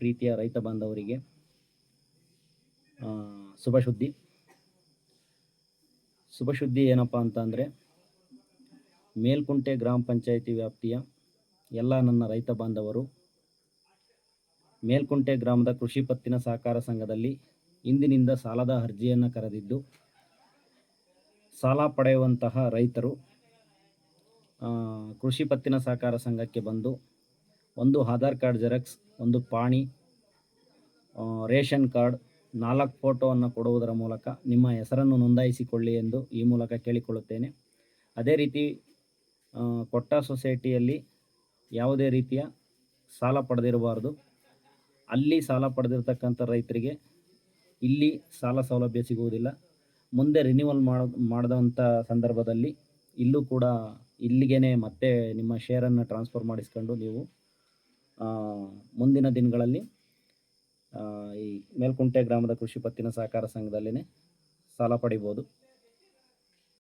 ಪ್ರೀತಿಯ ರೈತ ಬಾಂಧವರಿಗೆ ಶುಭಶುದ್ಧಿ. ಶುಭ ಸುದ್ದಿ ಶುಭ ಸುದ್ದಿ ಏನಪ್ಪ ಅಂತ ಅಂದರೆ ಮೇಲ್ಕುಂಟೆ ಗ್ರಾಮ ಪಂಚಾಯಿತಿ ವ್ಯಾಪ್ತಿಯ ಎಲ್ಲ ನನ್ನ ರೈತ ಬಾಂಧವರು, ಮೇಲ್ಕುಂಟೆ ಗ್ರಾಮದ ಕೃಷಿ ಪತ್ತಿನ ಸಹಕಾರ ಸಂಘದಲ್ಲಿ ಇಂದಿನಿಂದ ಸಾಲದ ಅರ್ಜಿಯನ್ನು ಕರೆದಿದ್ದು, ಸಾಲ ಪಡೆಯುವಂತಹ ರೈತರು ಕೃಷಿ ಪತ್ತಿನ ಸಹಕಾರ ಸಂಘಕ್ಕೆ ಬಂದು, ಒಂದು ಆಧಾರ್ ಕಾರ್ಡ್ ಜೆರಾಕ್ಸ್ ಒಂದು ಪಾಣಿ ರೇಷನ್ ಕಾರ್ಡ್, ನಾಲ್ಕು ಫೋಟೋವನ್ನು ಕೊಡುವುದರ ಮೂಲಕ ನಿಮ್ಮ ಹೆಸರನ್ನು ನೋಂದಾಯಿಸಿಕೊಳ್ಳಿ ಎಂದು ಈ ಮೂಲಕ ಕೇಳಿಕೊಳ್ಳುತ್ತೇನೆ. ಅದೇ ರೀತಿ ಕೊಟ್ಟ ಸೊಸೈಟಿಯಲ್ಲಿ ಯಾವುದೇ ರೀತಿಯ ಸಾಲ ಪಡೆದಿರಬಾರ್ದು. ಅಲ್ಲಿ ಸಾಲ ಪಡೆದಿರತಕ್ಕಂಥ ರೈತರಿಗೆ ಇಲ್ಲಿ ಸಾಲ ಸೌಲಭ್ಯ ಸಿಗುವುದಿಲ್ಲ. ಮುಂದೆ ರಿನ್ಯೂವಲ್ ಮಾಡ, ಮಾಡಿದಂಥ ಸಂದರ್ಭದಲ್ಲಿ ಇಲ್ಲೂ ಕೂಡ ಇಲ್ಲಿಗೇ ಮತ್ತೆ ನಿಮ್ಮ ಶೇರನ್ನು ಟ್ರಾನ್ಸ್ಫರ್ ಮಾಡಿಸ್ಕೊಂಡು ನೀವು ಮುಂದಿನ ದಿನಗಳಲ್ಲಿ ಈ ಮೇಲ್ಕುಂಟೆ ಗ್ರಾಮದ ಕೃಷಿ ಪತ್ತಿನ ಸಹಕಾರ ಸಂಘದಲ್ಲಿನೇ ಸಾಲ ಪಡಿಬೋದು.